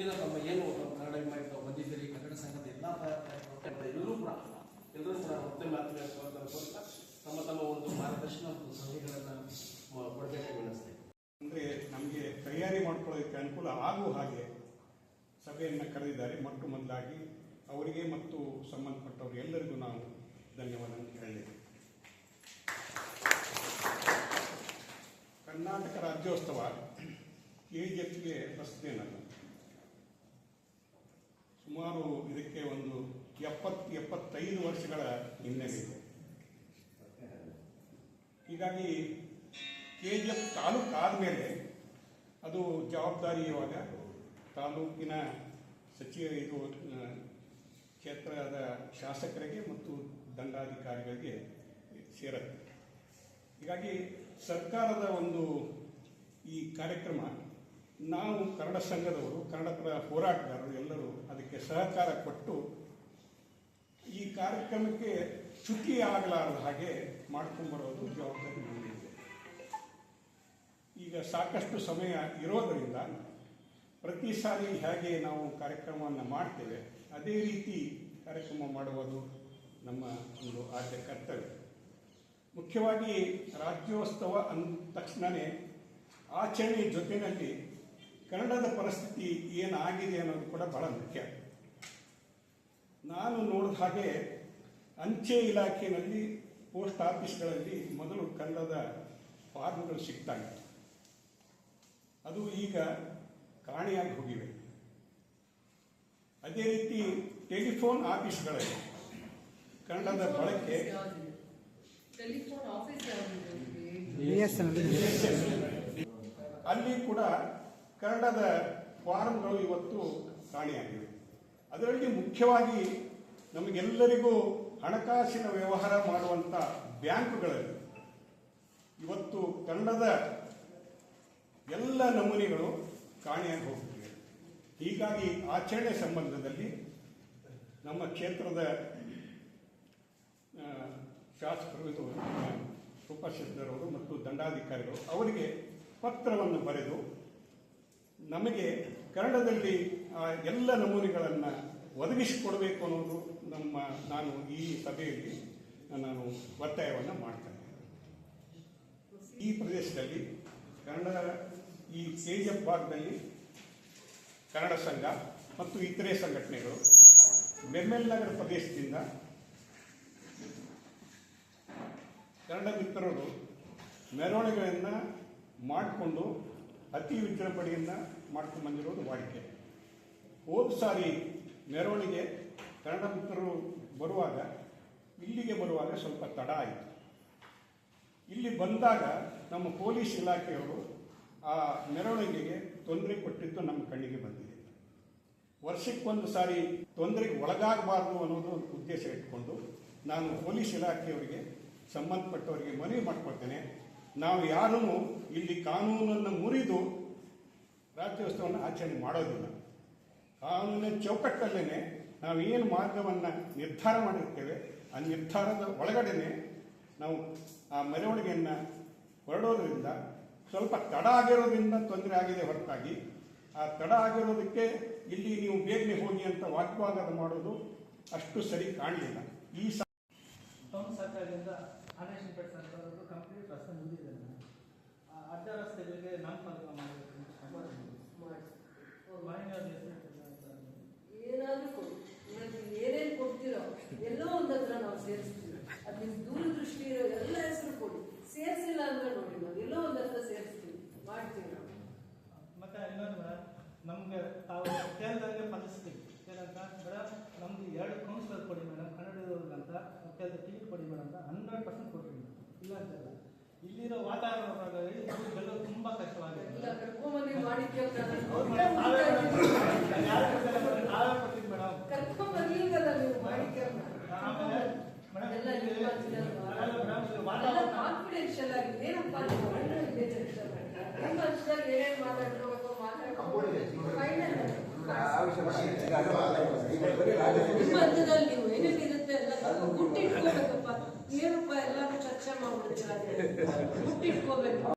ಏನೋ ತಮ್ಮ ಏನು ಕನ್ನಡ ತಾವು ಬಂದಿದ್ದೀರಿ ಕನ್ನಡ ಸಂಘದ ಎಲ್ಲ ಎಲ್ಲರೂ ಕೂಡ ಎಲ್ಲರೂ ಕೂಡ ಮತ್ತೆ ಮೂಲಕ ತಮ್ಮ ತಮ್ಮ ಒಂದು ಮಾರ್ಗದರ್ಶನ ಮತ್ತು ಸಲಹೆಗಳನ್ನು ಕೊಡಬೇಕು ಅನ್ನಿಸ್ತೇನೆ ಅಂದರೆ ನಮಗೆ ತಯಾರಿ ಮಾಡ್ಕೊಳ್ಳೋದಕ್ಕೆ ಅನುಕೂಲ ಆಗುವ ಹಾಗೆ ಸಭೆಯನ್ನು ಕರೆದಿದ್ದಾರೆ, ಮೊಟ್ಟ ಮೊದಲಾಗಿ ಅವರಿಗೆ ಮತ್ತು ಸಂಬಂಧಪಟ್ಟವರು ಎಲ್ಲರಿಗೂ ನಾವು ಧನ್ಯವಾದ ಹೇಳಿದ್ದೇವೆ ಕರ್ನಾಟಕ ರಾಜ್ಯೋತ್ಸವ ಕೆ ಜೊತೆಗೆ ಪ್ರಶ್ನೆ ಹೊಸದೇನಲ್ಲ ಸುಮಾರು ಇದಕ್ಕೆ ಒಂದು ಎಪ್ಪತ್ತು ಎಪ್ಪತ್ತೈದು ವರ್ಷಗಳ ಹಿನ್ನೆಲೆ. ಇದೆ ಹೀಗಾಗಿ ಕೆ ಜಿ ಎಫ್ ತಾಲೂಕು ಆದಮೇಲೆ ಅದು ಜವಾಬ್ದಾರಿ ಇವಾಗ ತಾಲೂಕಿನ ಸಚಿವ ಇದು ಕ್ಷೇತ್ರದ ಶಾಸಕರಿಗೆ ಮತ್ತು ದಂಡಾಧಿಕಾರಿಗಳಿಗೆ ಸೇರುತ್ತೆ. ಹೀಗಾಗಿ ಸರ್ಕಾರದ ಒಂದು ಈ ಕಾರ್ಯಕ್ರಮ, ನಾವು ಕನ್ನಡ ಸಂಘದವರು ಕನ್ನಡ ಪರ ಹೋರಾಟಗಾರರು ಎಲ್ಲರೂ ಅದಕ್ಕೆ ಸಹಕಾರ ಕೊಟ್ಟು ಈ ಕಾರ್ಯಕ್ರಮಕ್ಕೆ ಚ್ಯುತಿ ಆಗಲಾರದ ಹಾಗೆ ಮಾಡ್ಕೊಂಡ್ಬರೋದು ಜವಾಬ್ದಾರಿ ನಮ್ಮದಿದೆ ಈಗ ಸಾಕಷ್ಟು ಸಮಯ ಇರೋದರಿಂದ ಪ್ರತಿ ಸಾರಿ ಹೇಗೆ ನಾವು ಕಾರ್ಯಕ್ರಮವನ್ನು ಮಾಡ್ತೇವೆ, ಅದೇ ರೀತಿ ಕಾರ್ಯಕ್ರಮ ಮಾಡುವುದು ನಮ್ಮ ಒಂದು ಆದ್ಯ ಕರ್ತವ್ಯ. ಮುಖ್ಯವಾಗಿ ರಾಜ್ಯೋತ್ಸವ ಅಂದ ತಕ್ಷಣವೇ ಆಚರಣೆ ಜೊತೆಯಲ್ಲಿ ಕನ್ನಡದ ಪರಿಸ್ಥಿತಿ ಏನಾಗಿದೆ ಅನ್ನೋದು ಕೂಡ ಬಹಳ ಮುಖ್ಯ. ನಾನು ನೋಡಿದ ಹಾಗೆ ಅಂಚೆ ಇಲಾಖೆಯಲ್ಲಿ ಪೋಸ್ಟ್ ಆಫೀಸ್ಗಳಲ್ಲಿ ಮೊದಲು ಕನ್ನಡದ ಫಾರ್ಮ್ಗಳು ಸಿಗ್ತಾ ಇತ್ತು. ಅದು ಈಗ ಕಾಣೆಯಾಗಿ ಹೋಗಿವೆ. ಅದೇ ರೀತಿ ಟೆಲಿಫೋನ್ ಆಫೀಸ್ಗಳಲ್ಲಿ ಕನ್ನಡದ ಬಳಕೆ ಟೆಲಿಫೋನ್ ಆಫೀಸ್ ಯಾವ್ದಿದೆ ಅಲ್ಲಿ ಕೂಡ ಕನ್ನಡದ ಫಾರ್ಮ್ಗಳು ಇವತ್ತು ಕಾಣೆಯಾಗಿವೆ. ಅದರಲ್ಲಿ ಮುಖ್ಯವಾಗಿ ನಮಗೆಲ್ಲರಿಗೂ ಹಣಕಾಸಿನ ವ್ಯವಹಾರ ಮಾಡುವಂಥ ಬ್ಯಾಂಕ್ಗಳಲ್ಲಿ ಇವತ್ತು ಕನ್ನಡದ ಎಲ್ಲ ನಮೂನೆಗಳು ಕಾಣೆಯಾಗಿ ಹೋಗುತ್ತಿವೆ ಹೀಗಾಗಿ ಆಚರಣೆ ಸಂಬಂಧದಲ್ಲಿ ನಮ್ಮ ಕ್ಷೇತ್ರದ ಶಾಸಕರು ಇದು ಉಪಸಿದ್ಧರವರು ಮತ್ತು ದಂಡಾಧಿಕಾರಿಗಳು ಅವರಿಗೆ ಪತ್ರವನ್ನು ಬರೆದು ನಮಗೆ ಕನ್ನಡದಲ್ಲಿ ಎಲ್ಲ ನಮೂನೆಗಳನ್ನು ಒದಗಿಸಿಕೊಡಬೇಕು ಅನ್ನೋದು ನಮ್ಮ ನಾನು ಈ ಸಭೆಯಲ್ಲಿ ನಾನು ಒತ್ತಾಯವನ್ನು ಮಾಡ್ತೇನೆ ಈ ಪ್ರದೇಶದಲ್ಲಿ ಕನ್ನಡ, ಈ ಕೆಜಿಎಫ್ ಭಾಗದಲ್ಲಿ ಕನ್ನಡ ಸಂಘ ಮತ್ತು ಇತರೆ ಸಂಘಟನೆಗಳು ಬೆಮ್ಮೆಲ್ ನಗರ ಪ್ರದೇಶದಿಂದ ಕನ್ನಡ ಮಿತ್ರರು ಮೆರವಣಿಗೆಯನ್ನು ಮಾಡಿಕೊಂಡು ಅತಿ ವಿಜೃಂಭಣೆಯನ್ನು ಮಾಡ್ಕೊಂಡು ಬಂದಿರೋದು ವಾಡಿಕೆ. ಹೋದ ಸಾರಿ ಮೆರವಣಿಗೆ ಕನ್ನಡ ಮಿತ್ರರು ಬರುವಾಗ, ಇಲ್ಲಿಗೆ ಬರುವಾಗ ಸ್ವಲ್ಪ ತಡ ಆಯಿತು. ಇಲ್ಲಿ ಬಂದಾಗ ನಮ್ಮ ಪೊಲೀಸ್ ಇಲಾಖೆಯವರು ಆ ಮೆರವಣಿಗೆಗೆ ತೊಂದರೆ ಕೊಟ್ಟಿದ್ದು ನಮ್ಮ ಕಣ್ಣಿಗೆ ಬಂದಿದೆ. ವರ್ಷಕ್ಕೊಂದು ಸಾರಿ ತೊಂದರೆಗೆ ಒಳಗಾಗಬಾರ್ದು ಅನ್ನೋದು ಉದ್ದೇಶ ಇಟ್ಕೊಂಡು ನಾನು ಪೊಲೀಸ್ ಇಲಾಖೆಯವರಿಗೆ ಸಂಬಂಧಪಟ್ಟವರಿಗೆ ಮನವಿ ಮಾಡ್ಕೊಳ್ತೇನೆ. ನಾವು ಯಾರೂ ಇಲ್ಲಿ ಕಾನೂನನ್ನು ಮುರಿದು ರಾಜ್ಯೋತ್ಸವವನ್ನು ಆಚರಣೆ ಮಾಡೋದಿಲ್ಲ. ಕಾನೂನಿನ ಚೌಕಟ್ಟಲ್ಲೇ ನಾವು ಏನು ಮಾರ್ಗವನ್ನು ನಿರ್ಧಾರ ಮಾಡಿರ್ತೇವೆ, ಆ ನಿರ್ಧಾರದ ಒಳಗಡೆನೆ ನಾವು ಆ ಮೆರವಣಿಗೆಯನ್ನು ಹೊರಡೋದ್ರಿಂದ ಸ್ವಲ್ಪ ತಡ ಆಗಿರೋದ್ರಿಂದ ತೊಂದರೆ ಆಗಿದೆ ಹೊರತಾಗಿ. ಆ ತಡ ಆಗಿರೋದಕ್ಕೆ ಇಲ್ಲಿ ನೀವು ಬೇಗನೆ ಹೋಗಿ ಅಂತ ವಾಗ್ವಾದ ಮಾಡೋದು ಅಷ್ಟು ಸರಿ ಕಾಣಲಿಲ್ಲ. ಈ ಸರ್ಕಾರದ್ದು ಕಂಪ್ಲೀಟ್ ರಸ್ತೆ ಮುಗಿದಿದೆ ಆ ಅಡ್ಡ ರಸ್ತೆಗಳಿಗೆ ನಾಮಫಲಕ ಮಾಡಬೇಕು ಅಂತ ಮಾಡಿ ಮಾನ್ಯ ಹೆಸರು ಅಂತ ಏನಾದ್ರೂ ಕೊಡಿ ಇವತ್ತು ಏನೇನು ಕೊಡ್ತೀರೋ ಎಲ್ಲೋ ಒಂದ್ ಹತ್ರ ನಾವು ಸೇರಿಸ್ತೀವಿ ಅದ್ ನಿಮ್ ದೂರದೃಷ್ಟಿ ಇರೋ ಎಲ್ಲ ಹೆಸರು ಕೊಡಿ ಸೇರ್ಸಿಲ್ಲ ಅಂದ್ರೆ ನೋಡಿ ನಾವು ಎಲ್ಲೋ ಒಂದ್ ಹತ್ರ ಸೇರಿಸ್ತೀವಿ ಮಾಡ್ತೀವಿ ನಾವು ಮತ್ತೆ ಇನ್ನೊಂದು ಮೇಡಮ್ ನಮಗೆ ತಾವು ಕೇಳಿದಂಗೆ ಫಲಿಸ್ತೀವಿ ಏನಂತ ಮೇಡಮ್ ನಮ್ದು ಎರಡು ಕೌನ್ಸಿಲರ್ ಕೊಡಿ ಮೇಡಮ್ ಕನ್ನಡದವ್ರಿಗೆ ಅಂತ ಕೇಳಿದ ಟಿಕೆಟ್ ಕೊಡಿ ಮೇಡಮ್ ಅಂತ ಹಂಡ್ರೆಡ್ ಪರ್ಸೆಂಟ್ ಕೊಡ್ತೀವಿ ಮೇಡಮ್ ಇಲ್ಲ ಅಂತಲ್ಲ ಇಲ್ಲಿರೋ ವಾತಾವರಣವಾಗಿ ಗೆಲ್ಲೋದು ತುಂಬಾ ಕಷ್ಟವಾಗಿದೆ ಎಲ್ಲ ಕರ್ಕೊಂಬಂದು ಮಾಡಿ ಅವ್ರು ಮೇಡಮ್ ನಾವೇ ಮೇಡಮ್ ಯಾರು ಕೊಡ್ತಾರೆ ಮೇಡಮ್ ನಾವೇ ಕೊಡ್ತೀವಿ ಮೇಡಮ್ ಕರ್ಕೊಂಬರ್ಲಿಲ್ಲಲ್ಲ ನೀವು ಮಾಡಿ ಆಮೇಲೆ ಮೇಡಮ್ ಎಲ್ಲ ಇಲ್ಲಿ- ನಿಮ್ಮ ಜನ- ಅಲ್ಲ ಮೇಡಮ್ ಇದು ಎಲ್ಲ ವಾತಾವರಣ ಕಾನ್ಫಿಡೆನ್ಷಿಯಲ್ ಆಗಿ ಏನಪ್ಪ ನಿಮ್ಮ ಅಣ್ಣನಿಗೆ ಟೆನ್ಷನ್ ಏನೇ ಏನೇನ್ ಮಾತಾಡ್ಬೇಕು ಫೈನಲ್ ನಿಮ್ಮ ಹಂತದಲ್ಲಿ ನೀವು ಏನೇನಿರುತ್ತೆ ಎಲ್ಲ ಗುಟ್ಟಿಟ್ಕೋಬೇಕಪ್ಪ. ಏನಪ್ಪ ಎಲ್ಲಾರು ಚರ್ಚೆ ಮಾಡ್ಬಿಡ್ತೀರ ಗುಟ್ಟಿಟ್ಕೋಬೇಕು.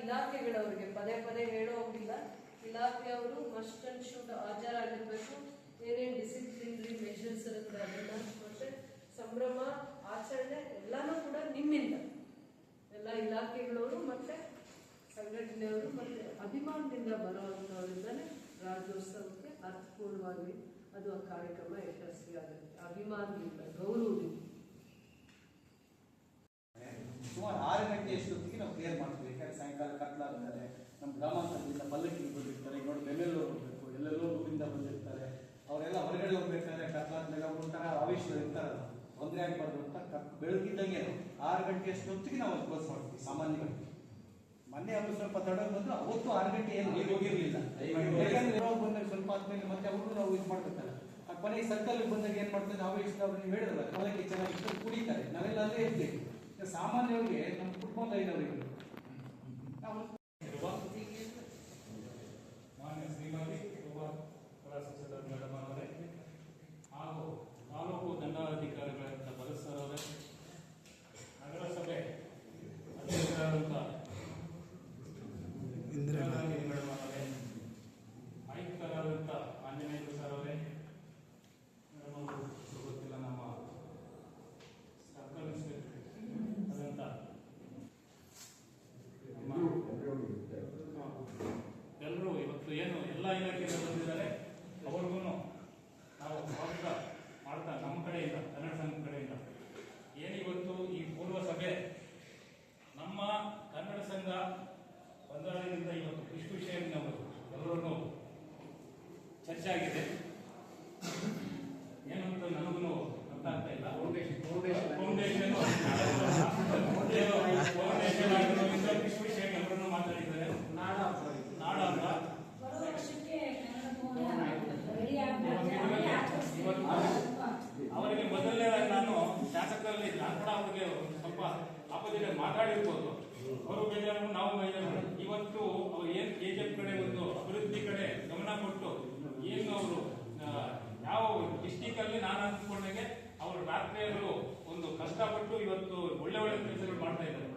ಇಲಾಖೆಗಳವರಿಗೆ ಪದೇ ಪದೇ ಹೇಳೋ ಹೋಗಿಲ್ಲ ಇಲಾಖೆಯವರು ಮಸ್ಟ್ ಅಂಡ್ ಶುಡ್ ಹಾಜರಾಗಿರ್ಬೇಕು. ಏನೇನು ಡಿಸಿಪ್ಲಿನರಿ ಮೆಷರ್ಸ್ ಇರುತ್ತೆ ಅದನ್ನ ಮತ್ತೆ ಸಂಭ್ರಮ, ಆಚರಣೆ ಎಲ್ಲಾನು ಕೂಡ ನಿಮ್ಮಿಂದ. ಎಲ್ಲ ಇಲಾಖೆಗಳವರು ಮತ್ತೆ ಸಂಘಟನೆಯವರು ಮತ್ತೆ ಅಭಿಮಾನದಿಂದ ಬರುವಂಥವರಿಂದಲೇ ರಾಜ್ಯೋತ್ಸವಕ್ಕೆ ಅರ್ಥಪೂರ್ಣವಾಗಿ ಅದು ಆ ಕಾರ್ಯಕ್ರಮ ಯಶಸ್ವಿಯಾಗುತ್ತೆ. ಅಭಿಮಾನದಿಂದ, ಗೌರವದಿಂದ. ಸುಮಾರು ಆರು ಅಷ್ಟೊತ್ತಿಗೆ ನಾವು ಕ್ಲಿಯರ್ ಮಾಡ್ತೀವಿ ಯಾಕಂದ್ರೆ ಸಾಯಂಕಾಲ ಕತ್ಲಾಗ್ತಾರೆ ನಮ್ಮ ಗ್ರಾಮಾಂತರದಿಂದ ಪಲ್ಲಕ್ಕಿ ಬಂದಿರ್ತಾರೆ ನೋಡಿ ಬೆಂಗಳೂರು ಹೋಗ್ಬೇಕು, ಎಲ್ಲೆಲ್ಲೋ ಊರಿಂದ ಬಂದಿರ್ತಾರೆ, ಅವರೆಲ್ಲ ಹೊರಗಡೆ ಹೋಗ್ಬೇಕಾದ್ರೆ ಕತ್ಲಾದ್ಮೇಲೆ ಒಂಥರ ಆವೇಶದಲ್ಲಿ ಇರ್ತಾರಲ್ಲ ತೊಂದರೆ ಆಗಬಾರ್ದು ಅಂತ ಕತ್ ಬೆಳಗಿದ್ದಂಗೆ ಆರು ಗಂಟೆ ಅಷ್ಟೊತ್ತಿಗೆ ನಾವು ಕ್ಲೋಸ್ ಮಾಡ್ತೀವಿ ಸಾಮಾನ್ಯವಾಗಿ ಮೊನ್ನೆ ಅವರು ಸ್ವಲ್ಪ ತಡ ಬಂದ್ರೆ, ಅವತ್ತು ಆರು ಗಂಟೆ ಏನು ನೀರು ಹೋಗಿರ್ಲಿಲ್ಲ. ನಾವು ಬಂದಾಗ ಸ್ವಲ್ಪ ಆದ್ಮೇಲೆ ಮತ್ತೆ ಅವರು ನಾವು ಇದು ಮಾಡ್ಬೇಕಲ್ಲ. ಆ ಕೊನೆಗೆ ಸರ್ಕಲ್ ಬಂದಾಗ ಏನ್ ಮಾಡ್ತಾರೆ ಆವೇಶದ ಅವ್ರು ನೀವು ಹೇಳಿದ್ರಲ್ಲ ಚೆನ್ನಾಗಿ ಕುಡಿತಾರೆ, ನಾವೆಲ್ಲ ಅಲ್ಲೇ ಇರ್ತೀವಿ. ಸಾಮಾನ್ಯವಾಗಿ ನಮ್ಮ ಕುಟುಂಬ ಇರೋರಿಗೆ ನಾವು ಮಾನ್ಯ ಶ್ರೀಮತಿ ಒಬ್ಬ ಕಲಾ ಸಂಸದ ಮೇಡಮ್ ಅವರೇ ಹಾಗೂ ತಾಲೂಕು ದಂಡಾಧಿಕಾರಿಗಳಾದಂಥ ಭರತ್ ಸರ್ ಅವರೇ ನಗರಸಭೆ ಅಧ್ಯಕ್ಷರಾದಂಥ ಇಂದಿರಾಗಾಂಧಿ ಮೇಡಮ್ ಅವರೇ ಆಯುಕ್ತರಾದಂಥ ಆಂಜನೇಯ ಸರ್ ಅವರೇ ಮೇಡಮ್ ಅವರು ಗೊತ್ತಿಲ್ಲ ನಮ್ಮ ಸರ್ಕಲ್ ಇನ್ಸ್ಪೆಕ್ಟರ್ ಆದಂಥ ನಮ್ಮ ಎಲ್ಲರೂ ಇವತ್ತು ಏನು ಎಲ್ಲ ಇಲಾಖೆಯಿಂದ ಬಂದಿದ್ದಾರೆ ಅವ್ರಿಗೂ ನಾವು ಸ್ವಾಗತ ಮಾಡ್ತಾ ನಮ್ಮ ಕಡೆಯಿಂದ ಕನ್ನಡ ಸಂಘ ಕಡೆಯಿಂದ ಏನಿವತ್ತು ಈ ಪೂರ್ವ ಸಭೆ ನಮ್ಮ ಕನ್ನಡ ಸಂಘ ಬಂದಾಳಿನಿಂದ ಇವತ್ತು ಕೃಷಿ ವಿಷಯನವರು ಎಲ್ಲರೂ ಚರ್ಚೆ ಆಗಿದೆ ಏನಂತ ನನಗೂ ಗೊತ್ತಾಗ್ತಾ ಇಲ್ಲ ಫೌಂಡೇಶನ್ ಫೌಂಡೇಶನ್ ಆಗಿರೋದ್ರಿಂದ ಕೃಷಿ ವಿಷಯ ಎಲ್ಲರನ್ನೂ ಮಾತಾಡಿದ್ದಾರೆ ನಾಡ ನಾಡ ಅಂತ ಬರುವ ವರ್ಷಕ್ಕೆ ಕನ್ನಡ ಭವನ ರೆಡಿ ಆಗ್ಬೇಕು ಅವರಿಗೆ ಮೊದಲನೇದಾಗಿ ನಾನು ಶಾಸಕರಲ್ಲಿ ನಾನು ಕೂಡ ಅವರಿಗೆ ಸ್ವಲ್ಪ ಆಪೋಸಿಟ್ ಮಾತಾಡಿರ್ಬೋದು ಅವರು ಬೇಜಾರು ನಾವು ಬೇಜಾರು ಇವತ್ತು ಅವ್ರು ಏನ್ ಒಂದು ಅಭಿವೃದ್ಧಿ ಕಡೆ ಗಮನ ಕೊಟ್ಟು ಏನು ಅವರು ಯಾವ ಡಿಸ್ಟಿಕ್ ಅಲ್ಲಿ ನಾನು ಅಂದ್ಕೊಂಡಂಗೆ ಅವರು ರಾತ್ರಿಯಲ್ಲೂ ಒಂದು ಕಷ್ಟಪಟ್ಟು ಇವತ್ತು ಒಳ್ಳೆ ಒಳ್ಳೆ ಕೆಲಸಗಳು ಮಾಡ್ತಾ ಇದ್ದಾರೆ.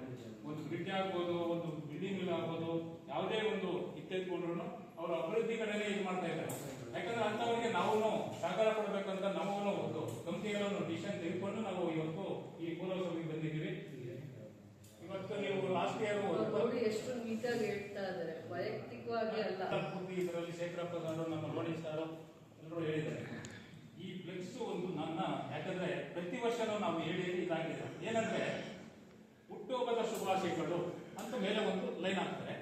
ಒಂದು ಬ್ರಿಡ್ಜ್ ಆಗ್ಬೋದು, ಒಂದು ಬಿಲ್ಡಿಂಗ್ ಆಗ್ಬೋದು, ಯಾವುದೇ ಒಂದು ಇತ್ತೆತ್ಕೊಂಡ್ರು ಅವರು ಅಭಿವೃದ್ಧಿ ಕಡೆನೇ ಇದು ಮಾಡ್ತಾ ಇದ್ದಾರೆ. ಯಾಕಂದ್ರೆ ಅಂತವರಿಗೆ ನಾವು ಸಹಕಾರ ಕೊಡಬೇಕಂತ ನಾವು ಒಂದು ಕಂಪ್ನಿಗಳನ್ನು ಡಿಸಿಷನ್ ತೆಗೆದುಕೊಂಡು ನಾವು ಇವತ್ತು ಈ ಪೂರ್ವಸಭೆಗೆ ಬಂದಿದ್ದೀವಿ. ಇವತ್ತು ನೀವು ಇಯರ್ ನೋಡಿ ಎಷ್ಟು ನೀಟಾಗಿ ಹೇಳ್ತಾ ಇದ್ದಾರೆ. ವೈಯಕ್ತಿಕವಾಗಿ ಅಲ್ಲ. ಪೂರ್ತಿ ಇದರಲ್ಲಿ ಶೇಖರಪ್ಪ ಸಾರು ನಮ್ಮ ಮೋಡಿ ಸಾರು ಎಲ್ಲರೂ ಹೇಳಿದ್ದಾರೆ. ಈ ಫ್ಲೆಕ್ಸ್ ಒಂದು ನನ್ನ ಯಾಕಂದ್ರೆ ಪ್ರತಿ ವರ್ಷನೂ ನಾವು ಹೇಳಿ ಹೇಳಿ ಇದಾಗಿದೆ. ಏನಂದ್ರೆ ಹುಟ್ಟುಹಬ್ಬದ ಶುಭಾಶಯಗಳು ಅಂತ ಮೇಲೆ ಒಂದು ಲೈನ್ ಹಾಕ್ತಾರೆ.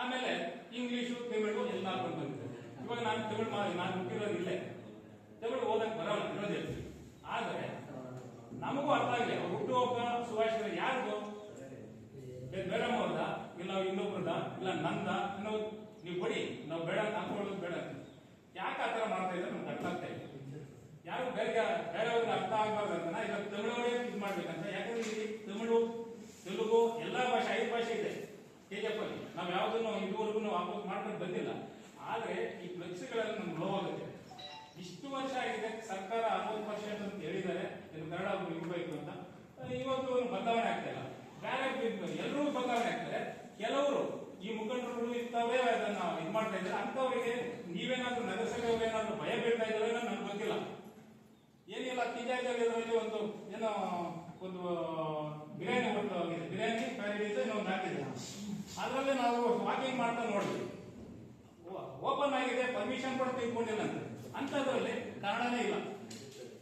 ಆಮೇಲೆ ಇಂಗ್ಲಿಷು ತಮಿಳು ಎಲ್ಲ ಹಾಕೊಂಡು ಬಂದಿದೆ. ಇವಾಗ ನಾನು ತಮಿಳು ನಾನು ಹುಟ್ಟಿರೋದಿಲ್ಲ ತಮಿಳು ಓದಕ್ ಬರೋಲ್ಲ ಇರೋದಿಲ್ಲ ಆದರೆ ನಮಗೂ ಅರ್ಥ ಆಗಿಲ್ಲ ಅವ್ರು ಹುಟ್ಟುಹಬ್ಬ ಶುಭಾಶಯಗಳು ಯಾರ್ದು? ಮೇಡಮ್ ಅವ್ರದ? ಇಲ್ಲ, ಇನ್ನೊಬ್ರದ? ಇಲ್ಲ, ನಂದ? ಅನ್ನೋ ನೀವು ಕೊಡಿ ನಾವು ಬೇಡ ಹಾಕೊಳ್ಳೋದು ಬೇಡ ಯಾಕೆ ಆ ಥರ ಮಾಡ್ತಾ ಇದ್ರೆ ನಮ್ಗೆ ಅರ್ಥ ಆಗ್ತಾ ಇದೆ ಯಾರು ಬೇರೆ ಬೇರೆಯವ್ರಿಗೆ ಅರ್ಥ ಆಗ್ಬಾರ್ದು ಅಂತ ಇಲ್ಲ ತಮಿಳವರೇ ಇದು ಮಾಡ್ಬೇಕಂತ. ಯಾಕಂದ್ರೆ ಇಲ್ಲಿ ತಮಿಳು, ತೆಲುಗು, ಎಲ್ಲ ಭಾಷೆ, ಐದು ಭಾಷೆ ಇದೆ. ಕೆಜಿಎಫ್ ಅಲ್ಲಿ. ನಾವು ಯಾವುದನ್ನು ಇದುವರೆಗೂ ವಾಪಸ್ ಮಾಡ್ಕೊಂಡು ಬಂದಿಲ್ಲ. ಆದರೆ ಈ ಫ್ಲೆಕ್ಸ್ಗಳಲ್ಲಿ ನಮ್ಗೆ ಲೋ ಆಗುತ್ತೆ ಇಷ್ಟು ವರ್ಷ ಆಗಿದೆ ಸರ್ಕಾರ ಅರವತ್ತು ಪರ್ಸೆಂಟ್ ಅಂತ ಹೇಳಿದ್ದಾರೆ. ಇದು ಕನ್ನಡ ಇರಬೇಕು ಅಂತ. ಇವತ್ತು ಬದಲಾವಣೆ ಆಗ್ತಾ ಇಲ್ಲ. ಬೇರೆ ಎಲ್ಲರೂ ಬದಲಾವಣೆ ಆಗ್ತಾರೆ ಕೆಲವರು ಈ ಮುಖಂಡರುಗಳು ಇರ್ತಾವೆ, ಅದನ್ನ ಇದು ಮಾಡ್ತಾ ಇದ್ದಾರೆ. ಅಂತವರಿಗೆ ನೀವೇನಾದ್ರೂ ನಗರಸಭೆಯವರು ಏನಾದ್ರೂ ಭಯ ಬೀಳ್ತಾ ಇದ್ದಾರೆ ನನ್ಗೆ ಗೊತ್ತಿಲ್ಲ. ಏನಿಲ್ಲ ಕಿಜಾಜಲ್ಲಿ ಇದರಲ್ಲಿ ಒಂದು ಏನೋ ಒಂದು ಬಿರಿಯಾನಿ ಆಗಿದೆ. ಬಿರಿಯಾನಿ ಪ್ಯಾರಿಸ್ ನಾವು ಒಂದು ಅದರಲ್ಲೇ ನಾವು ವಾಕಿಂಗ್ ಮಾಡ್ತಾ ನೋಡಿದ್ವಿ ಓಪನ್ ಆಗಿದೆ, ಪರ್ಮಿಷನ್ ಕೂಡ ತೆಗೆದುಕೊಂಡಿಲ್ಲ ಅಂತ ಅಂಥದ್ರಲ್ಲಿ ಕಾರಣನೇ ಇಲ್ಲ.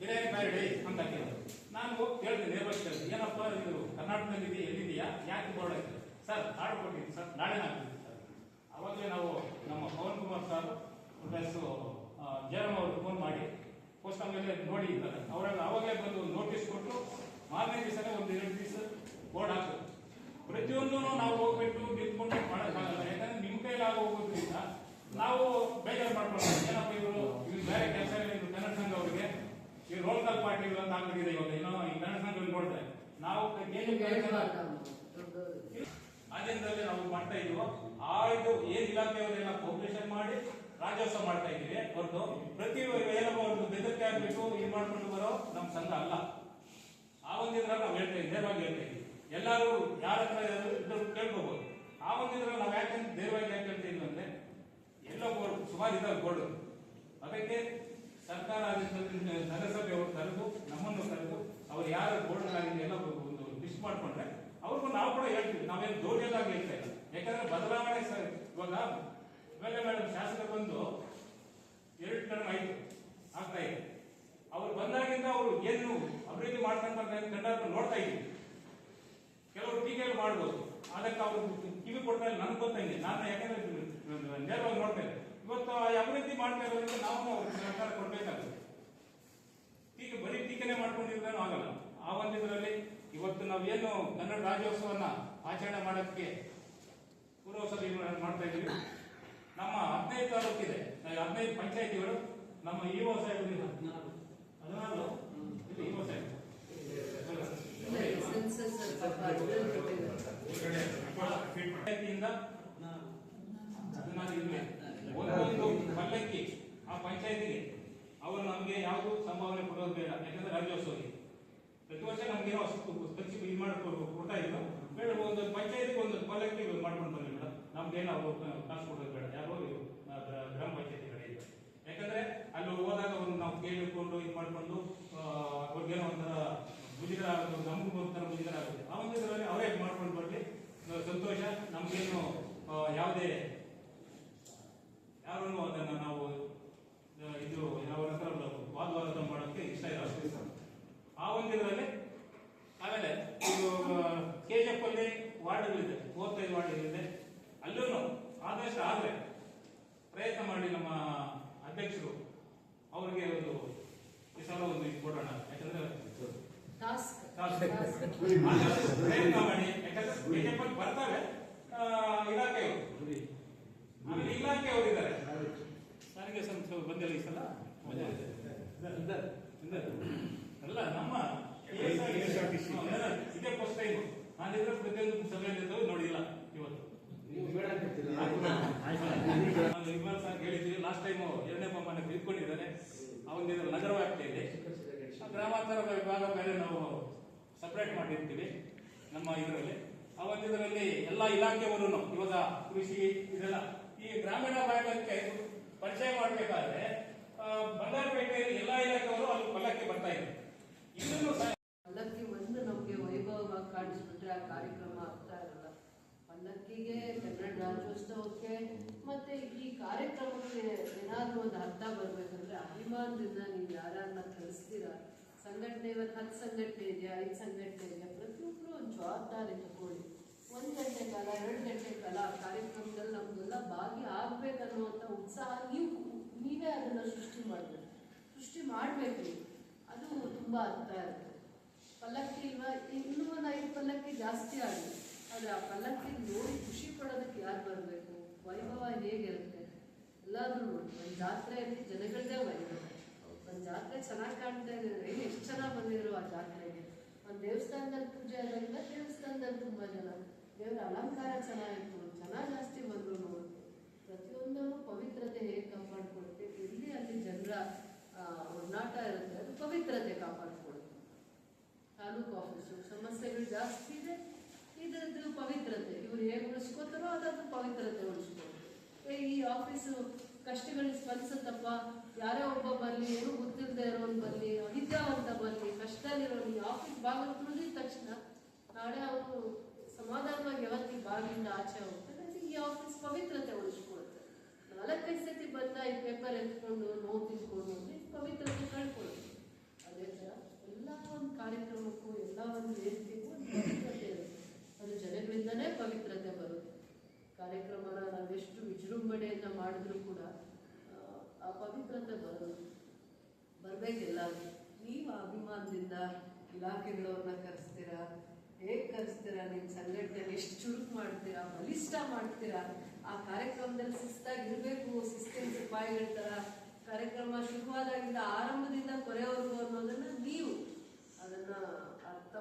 ಬಿರಿಯಾನಿ ಪ್ಯಾರಡೈಸ್ ಅಂತ ಹಾಕಿದ್ರು ನಾನು ಹೋಗಿ ಕೇಳ್ತೀನಿ ನೇರವಾಗಿ ಕೇಳ್ತೀನಿ. ಏನಪ್ಪ ಇದು? ಕರ್ನಾಟಕದಲ್ಲಿ ಇದೆಯಾ ಎಲ್ಲಿದೆಯಾ ಯಾಕೆ ಬೋರ್ಡ್ ಸರ್ ಹಾಡು ಕೊಟ್ಟಿದ್ದೀನಿ ಸರ್. ನಾಳೆ ಹಾಕ್ತೀನಿ ಸರ್. ಅವಾಗಲೇ ನಾವು ನಮ್ಮ ಪವನ್ ಕುಮಾರ್ ಸರ್ ಪ್ಲಸ್ ಜಯರಾಮ್ ಅವರು ಫೋನ್ ಮಾಡಿ ಪೋಸ್ಟ್ ಮೇಲೆ ನೋಡಿ ಇದ್ದಾರೆ. ಅವರೆಲ್ಲ ಅವಾಗಲೇ ಬಂದು ನೋಟಿಸ್ ಕೊಟ್ಟು ಮಾರನೇ ದಿವಸನೇ ಒಂದು ಎರಡು ದಿವಸ ಬೋರ್ಡ್ ಹಾಕೋದು ಪ್ರತಿಯೊಂದೂ ನಾವು ಹೋಗ್ಬಿಟ್ಟು ನಿಂತ್ಕೊಂಡು ಮಾಡೋಕ್ಕಾಗಲ್ಲ ಯಾಕಂದ್ರೆ ನಿಮ್ಮ ಕೈಲಿ ಹೋಗೋದ್ರಿಂದ ನಾವು ಬೇಜಾರು ಮಾಡ್ಕೊಳ್ಳೋಣ ಏನಪ್ಪ ಇವರು ಇವ್ರು ಬೇರೆ ಕೆಲಸ ಇವರು ಕನ್ನಡ ಸಂಘ ಅವರಿಗೆ ಈ ರೋಲ್ ಕಾಲ್ ಪಾರ್ಟಿಗಳು ಅಂತ ಆಗ್ಬಿಟ್ಟಿದೆ ಇವಾಗ. ಏನೋ ಈ ಕನ್ನಡ ಸಂಘ ನಾವು ಆ ದಿನದಲ್ಲಿ ನಾವು ಮಾಡ್ತಾ ಇದೀವೋ. ಆ ಇದು ಏನ್ ಇಲಾಖೆಯವರೆಲ್ಲ ಪಬ್ಲಿಷನ್ ಮಾಡಿ ರಾಜ್ಯೋತ್ಸವ ಮಾಡ್ತಾ ಇದ್ದೀವಿ. ಹೊರತು ಪ್ರತಿ ಏನಪ್ಪ ಒಂದು ಬೆದರಿಕೆ ಆಗ್ಬೇಕು ಇದು ಮಾಡ್ಕೊಂಡು ಬರೋ ನಮ್ಮ ಸಂಘ ಅಲ್ಲ. ಆ ಒಂದಿದ್ರಲ್ಲಿ ನಾವು ಹೇಳ್ತಾ ಇದ್ದೀವಿ ನೇರವಾಗಿ ಹೇಳ್ತಾ ಇದ್ದೀವಿ ಎಲ್ಲರೂ ಯಾರ ಹತ್ರ ಇದ್ರು ಕೇಳ್ಕೋಬಹುದು ಆ ಒಂದು ಇದ್ರಲ್ಲಿ ನಾವು ಯಾಕೆ ನೇರವಾಗಿ ಯಾಕೆ ಹೇಳ್ತೀವಿ ಅಂದ್ರೆ ಎಲ್ಲೋ ಸುಮಾರು ಇದಾವೆ ಗೋಲ್ಡ್ ಅದಕ್ಕೆ ಸರ್ಕಾರ ಆದೇಶದಲ್ಲಿ ನಗರಸಭೆಯವರು ಕರೆದು ನಮ್ಮನ್ನು ಕರೆದು ಅವ್ರು ಯಾರು ಬೋರ್ಡ್ಗಳಾಗಿದೆ ಎಲ್ಲ ಒಂದು ಲಿಸ್ಟ್ ಮಾಡ್ಕೊಂಡ್ರೆ ಅವ್ರಿಗೂ ನಾವು ಕೂಡ ಹೇಳ್ತೀವಿ ನಾವೇನು ದೌರ್ಯದಾಗಿ ಹೇಳ್ತಾ ಇಲ್ಲ ಯಾಕಂದ್ರೆ ಬದಲಾವಣೆ ಸರ್ ಇವಾಗ ಇವಾಗ ಮೇಡಮ್ ಶಾಸಕರು ಬಂದು ಎರಡು ಟರ್ಮ್ ಆಯ್ತು ಆಗ್ತಾ ಇದೆ ಅವ್ರು ಬಂದಾಗಿಂದ ಅವರು ಏನು ಅಭಿವೃದ್ಧಿ ಮಾಡ್ಕೊಂಡು ಕಂಡು ನೋಡ್ತಾ ಇದ್ದೀವಿ ಕೆಲವರು ಟೀಕೆಗಳು ಮಾಡ್ಬೋದು ಅದಕ್ಕೆ ಅವರು ಕಿವಿ ಕೊಟ್ಟ ಮೇಲೆ ನನ್ಗೆ ಗೊತ್ತಾಗಿದೆ ನಾನು ಯಾಕಂದ್ರೆ ನೇರವಾಗಿ ನೋಡ್ತೇನೆ ಇವತ್ತು ಅಭಿವೃದ್ಧಿ ಮಾಡ್ತಾ ಇರೋದ್ರಿಂದ ನಾವು ಸರ್ಕಾರ ಕೊಡ್ಬೇಕಾಗ್ತದೆ ಈಗ ಬರೀ ಟೀಕೆನೆ ಮಾಡ್ಕೊಂಡಿರೋದನ್ನು ಆಗಲ್ಲ. ಆ ಒಂದು ಇದರಲ್ಲಿ ಇವತ್ತು ನಾವೇನು ಕನ್ನಡ ರಾಜ್ಯೋತ್ಸವನ್ನ ಆಚರಣೆ ಮಾಡೋಕ್ಕೆ ಪೂರ್ವಸಭೆ ಮಾಡ್ತಾ ಇದ್ದೀವಿ. ನಮ್ಮ ಹದಿನೈದು ತಾಲೂಕಿದೆ. ಹದಿನೈದು ಪಂಚಾಯತಿಗಳು ನಮ್ಮ ಇಒ ಸಾಹೇಬರು ಹದಿನಾರು. ಇಲ್ಲಿ ಇಒ ಸಾಹೇಬ್ ಸೆನ್ಸಸ್ ಸ್ವಲ್ಪ ಅದ್ರಲ್ಲಿ ಕೊಟ್ಟಿದ್ದಾರೆ. ಪಂಚಾಯತಿಯಿಂದ ಹದಿನಾರು. ಇರ್ಲಿ. ಪಲ್ಲಕ್ಕಿ ಆ ಪಂಚಾಯತಿಗೆ, ಅವರು ನಮಗೆ ಯಾವುದು ಸಂಭಾವನೆ ಕೊಡೋದು ಬೇಡ. ಯಾಕಂದ್ರೆ ರಾಜ್ಯೋತ್ಸವಕ್ಕೆ. ಪ್ರತಿ ವರ್ಷ ನಮ್ಗೆ ಏನೋ ಇದು ಮಾಡ್ಕೊಂಡು, ಕೊಡ್ತಾ ಇದ್ರು ಬೇಡ, ಒಂದು ಪಂಚಾಯತಿಗೆ ಒಂದು ಕಲೆಕ್ಟಿವ್ ಮಾಡ್ಕೊಂಡು ಬನ್ನಿ ಮೇಡಮ್ ನಮ್ಗೇನು ಅವರು ಕಾಸು ಕೊಡೋದು ಬೇಡ. ಯಾರೋ ಗ್ರಾಮ ಪಂಚಾಯತಿ ಕಡೆಯಿಂದ ಯಾಕಂದ್ರೆ ಅಲ್ಲಿ ಹೋದಾಗ ಅವ್ರು ನಾವು ಕೇಳಿಕೊಂಡು ಇದು ಮಾಡ್ಕೊಂಡು ಅವ್ರಿಗೇನೋ ಒಂಥರ ಮುಜುಗರ ಆಗುತ್ತೆ ನಮಗೂ ಒಂಥರ ಮುಜುಗರ ಆಗುತ್ತೆ ಆ ಒಂದು ಅವರೇ ಮಾಡ್ಕೊಂಡು ಬರ್ಲಿ. ಸಂತೋಷ. ನಮ್ಗೇನು ಯಾವುದೇ ಯಾರನ್ನು ಅದನ್ನ ನಾವು ಇದು ಯಾವ ವಾದವಾದ ಮಾಡೋಕ್ಕೆ ಇಷ್ಟ ಇಲ್ಲ. ಆ ಒಂದು ಇದರಲ್ಲಿ ಆಮೇಲೆ ಇದು ಕೆ ಜಿ ಎಫ್ ಅಲ್ಲಿ ವಾರ್ಡ್ಗಳಿದೆ ಮೂವತ್ತೈದು ವಾರ್ಡ್ಗಳಿದೆ. ಅಲ್ಲೂ ಆದಷ್ಟು ಆದರೆ ಪ್ರಯತ್ನ ಮಾಡಿ ನಮ್ಮ ಅಧ್ಯಕ್ಷರು ಅವರಿಗೆ ಒಂದು ಈ ಸಲ ಒಂದು ಇದು ಕೊಡೋಣ. ಯಾಕಂದ್ರೆ ಪ್ರಯತ್ನ ಮಾಡಿ. ಯಾಕಂದ್ರೆ ಅಲ್ಲಿ ಬರ್ತಾರೆ ಇಲಾಖೆಯವರು. ಆಮೇಲೆ ಇಲಾಖೆ ಅವರಿದ್ದಾರೆ. ಸಾರಿಗೆ ಸಂಸ್ಥೆ ಬಂದಿಲ್ಲ ಈ ಸಲ. ಅಲ್ಲ ನಮ್ಮ. ಇದೇ ಫಸ್ಟ್ ಟೈಮ್ ನಾನಿದ್ರೆ ಪ್ರತಿಯೊಂದು ಸಭೆಯಲ್ಲಿ ನೋಡಿಲ್ಲ ಇವತ್ತು. ಇವಾಗ ಸರ್ ಹೇಳಿದ್ದೀವಿ ಲಾಸ್ಟ್ ಟೈಮ್ ಎರಡನೇ ಬೊಮ್ಮನ ತಿಳ್ಕೊಂಡಿದ್ದಾರೆ. ಅವನ ನಗರ ವ್ಯಾಪ್ತಿಯಲ್ಲಿ ಆ ಗ್ರಾಮಾಂತರ ವಿಭಾಗ ಬೇರೆ ನಾವು ಸಪರೇಟ್ ಮಾಡಿರ್ತೀವಿ ನಮ್ಮ ಇದರಲ್ಲಿ. ಇದರಲ್ಲಿ ಎಲ್ಲ ಇಲಾಖೆಯವರು ಇವಾಗ ಕೃಷಿ ಇದೆಲ್ಲ ಈ ಗ್ರಾಮೀಣ ಭಾಗಕ್ಕೆ ಪರಿಚಯ ಮಾಡಬೇಕಾದ್ರೆ ಬಂಗಾರಪೇಟೆಯಲ್ಲಿ ಎಲ್ಲ ಇಲಾಖೆಯವರು ಅಲ್ಲಿ ಪಲ್ಲಕ್ಕೆ ಬರ್ತಾ ಇದೆ. ಇನ್ನೂ ಸಹ ಪಲ್ಲಕ್ಕಿ ಒಂದು ನಮಗೆ ವೈಭವವಾಗಿ ಕಾಣಿಸ್ಬಿಟ್ರೆ ಆ ಕಾರ್ಯಕ್ರಮ ಆಗ್ತಾ ಇರಲ್ಲ. ಪಲ್ಲಕ್ಕಿಗೆ ಕನ್ನಡ ರಾಜ್ಯೋತ್ಸವಕ್ಕೆ ಮತ್ತೆ ಈ ಕಾರ್ಯಕ್ರಮಕ್ಕೆ ಏನಾದ್ರೂ ಒಂದು ಅರ್ಥ ಬರ್ಬೇಕಂದ್ರೆ ಅಭಿಮಾನದಿಂದ ನೀವು ಯಾರನ್ನ ಕಳಿಸ್ತೀರಾ ಸಂಘಟನೆ, ಇವತ್ತು ಹತ್ತು ಸಂಘಟನೆ ಇದೆಯಾ? ಐದು ಸಂಘಟನೆ ಇದೆಯಾ? ಪ್ರತಿಯೊಬ್ಬರು ಒಂದು ಜವಾಬ್ದಾರಿ ತಗೊಳ್ಳಿ. ಒಂದು ಗಂಟೆ ಕಾಲ, ಎರಡು ಗಂಟೆ ಕಾಲ ಕಾರ್ಯಕ್ರಮದಲ್ಲಿ ನಮಗೆಲ್ಲ ಭಾಗಿ ಆಗ್ಬೇಕನ್ನುವಂಥ ಉತ್ಸಾಹ ನೀವು, ನೀವೇ ಅದನ್ನು ಸೃಷ್ಟಿ ಮಾಡಬೇಕು. ಸೃಷ್ಟಿ ಮಾಡಬೇಕು ಅದು ತುಂಬ ಅರ್ಥ ಇರುತ್ತೆ. ಪಲ್ಲಕ್ಕಿ ಇಲ್ವಾ, ಇನ್ನೂ ಒಂದು ಐದು ಪಲ್ಲಕ್ಕಿ ಜಾಸ್ತಿ ಆಗಲಿ ಆದರೆ ಆ ಪಲ್ಲಕ್ಕಿ ನೋಡಿ ಖುಷಿ ಪಡೋದಕ್ಕೆ ಯಾರು ಬರಬೇಕು? ವೈಭವ ಹೇಗಿರುತ್ತೆ? ಎಲ್ಲಾದರೂ ನೋಡಿ. ಒಂದು ಜಾತ್ರೆಯಲ್ಲಿ ಜನಗಳದೇ ವೈಭವ. ಒಂದು ಜಾತ್ರೆ ಚೆನ್ನಾಗಿ ಕಾಣ್ತಾ ಇದೆ ಎಷ್ಟು ಚೆನ್ನಾಗಿ ಬಂದಿರೋ ಆ ಜಾತ್ರೆಗೆ? ಒಂದು ದೇವಸ್ಥಾನದಲ್ಲಿ ಪೂಜೆ ಆದಾಗ ದೇವಸ್ಥಾನದಲ್ಲಿ ತುಂಬ ಜನ. ದೇವರ ಅಲಂಕಾರ ಚೆನ್ನಾಗಿತ್ತು ಜನ ಜಾಸ್ತಿ ಬಂದರು ನೋಡಿ. ಪ್ರತಿಯೊಂದನ್ನು ಪವಿತ್ರತೆ ಹೇಗೆ ಕಾಪಾಡ್ಕೊಳ್ತೀವಿ ಎಲ್ಲಿ ಅಲ್ಲಿ ಜನರ ಒಡನಾಟ ಇರುತ್ತೆ ಅದು ಪವಿತ್ರತೆ ಕಾಪಾಡ್ಕೊಳುತ್ತೆ ತಾಲೂಕು ಆಫೀಸು ಸಮಸ್ಯೆಗಳು ಜಾಸ್ತಿ ಇದೆ ಇದರದ್ದು ಪವಿತ್ರತೆ ಇವ್ರು ಹೇಗೆ ಉಳಿಸ್ಕೋತಾರೋ ಅದನ್ನು ಪವಿತ್ರತೆ ಏ, ಈ ಆಫೀಸು ಕಷ್ಟಗಳಿಗೆ ಸ್ಪಂದಿಸುತ್ತಪ್ಪ ಯಾರೇ ಒಬ್ಬ ಬರಲಿ ಏನೂ ಗೊತ್ತಿಲ್ಲದೆ ಇರೋನು ಬರಲಿ ಅಹಿತ್ಯವಂತ ಬರಲಿ ಕಷ್ಟದಲ್ಲಿರೋನು ಆಫೀಸ್ ಭಾಗ ತುಳಿದ ತಕ್ಷಣ ನಾಳೆ ಅವನು ಸಮಾಧಾನವಾಗಿ ಯಾವತ್ತಿಗೆ ಬಾಗಿಲಿಂದ ಆಚೆ ಹೋಗ್ತದೆ ಅದು ಈ ಆಫೀಸ್ ಪವಿತ್ರತೆ ಉಳಿಸ್ಕೊಳುತ್ತೆ ನಾಲ್ಕೈದು ಸತಿ ಬಂದ ಈ ಪೇಪರ್ ಎತ್ಕೊಂಡು ನೋವು ತಿಳ್ಕೊಂಡು ಅಂದ್ರೆ ಈ ಪವಿತ್ರತೆ ಕಳ್ಕೊಳ್ಳುತ್ತೆ. ಅದೇ ಥರ ಎಲ್ಲ ಒಂದು ಕಾರ್ಯಕ್ರಮಕ್ಕೂ ಎಲ್ಲ ಒಂದು ವೇದಿಕೆಗೂ ಒಂದು ಪವಿತ್ರತೆ ಇರುತ್ತೆ. ಅದು ಜನಗಳಿಂದನೇ ಪವಿತ್ರತೆ ಬರುತ್ತೆ. ಕಾರ್ಯಕ್ರಮನ ನಾವೆಷ್ಟು ವಿಜೃಂಭಣೆಯಿಂದ ಮಾಡಿದ್ರು ಕೂಡ, ಆ ಪವಿತ್ರತೆ ಬರೋದು ಬರ್ಬೇಕೆಲ್ಲ ನೀವು ಅಭಿಮಾನದಿಂದ ಇಲಾಖೆಗಳವ್ರನ್ನ ಕರೆಸ್ತೀರಾ? ಹೇಗೆ ಕರೆಸ್ತೀರಾ ನಿಮ್ಮ ಸಂಘಟನೆ ಎಷ್ಟು ಚುರುಕು ಮಾಡ್ತೀರಾ, ಬಲಿಷ್ಠ ಮಾಡ್ತೀರಾ? ಆ ಕಾರ್ಯಕ್ರಮದಲ್ಲಿ ಇರಬೇಕು ಶಿಸ್ತಿನ ಸಿಪಾಯಿಗಳ ಥರ ಕಾರ್ಯಕ್ರಮ ಶುರುವಾದಾಗಿಂದ ಆರಂಭದಿಂದ ಕೊನೆವರೆಗೂ ಅನ್ನೋದನ್ನ ನೀವು ಅದನ್ನ ಅರ್ಥ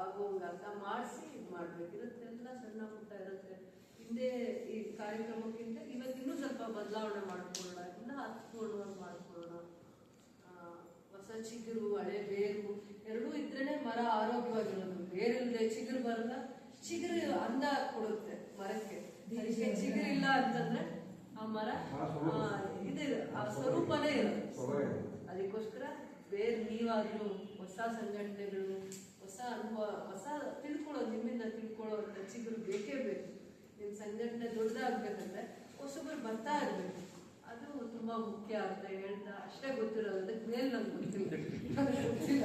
ಆಗೋಂಗೆ ಅರ್ಥ ಮಾಡಿಸಿ ಇದು ಮಾಡ್ಬೇಕು. ಅಂತ ಸಣ್ಣ ಪುಟ್ಟ ಇರುತ್ತೆ. ಹಿಂದೆ ಈ ಕಾರ್ಯಕ್ರಮಕ್ಕಿಂತ ಇವತ್ತಿನ್ನೂ ಸ್ವಲ್ಪ ಬದಲಾವಣೆ ಮಾಡ್ಕೊಳ್ಳೋಣ, ಇನ್ನ ಹತ್ಕೊಳ್ಳುವಂಗೆ ಮಾಡ್ಕೊಳ್ಳೋಣ. ಹೊಸ ಚಿಗುರು ಹಳೆ ಬೇರು ಎರಡೂ ಇದ್ರೇನೆ ಮರ ಆರೋಗ್ಯವಾಗಿರೋದು ಬೇರಿಲ್ಲದೆ ಚಿಗುರು ಬರಲ್ಲ ಚಿಗುರು ಅಂದ ಕೊಡುತ್ತೆ ಮರಕ್ಕೆ. ಅದಕ್ಕೆ ಚಿಗುರಿಲ್ಲ ಅಂತಂದ್ರೆ ಆ ಮರ ಆ, ಇದು ಆ ಸ್ವರೂಪನೇ ಇರುತ್ತೆ ಅದಕ್ಕೋಸ್ಕರ ಬೇರೆ ನೀವಾದ್ರೂ ಹೊಸ ಸಂಘಟನೆಗಳು ಹೊಸ ಅನುಭವ ಹೊಸ ತಿಳ್ಕೊಳ್ಳೋ ನಿಮ್ಮಿಂದ ತಿಳ್ಕೊಳ್ಳೋ ಅಂತ ಚಿಗುರು ಬೇಕೇ ಬೇಕು. ನಿಮ್ಮ ಸಂಘಟನೆ ದೊಡ್ಡದಾಗ್ಬೇಕಂದ್ರೆ ಹೊಸಬರು ಬರ್ತಾ ಇರ್ಬೇಕು. ಅದು ತುಂಬಾ ಮುಖ್ಯ ಅಂತ ಹೇಳ್ತಾ ಅಷ್ಟೇ ಗೊತ್ತಿರೋದು. ಅದಕ್ಕೆ ಮೇಲೆ ನಂಗೆ ಗೊತ್ತಿಲ್ಲ.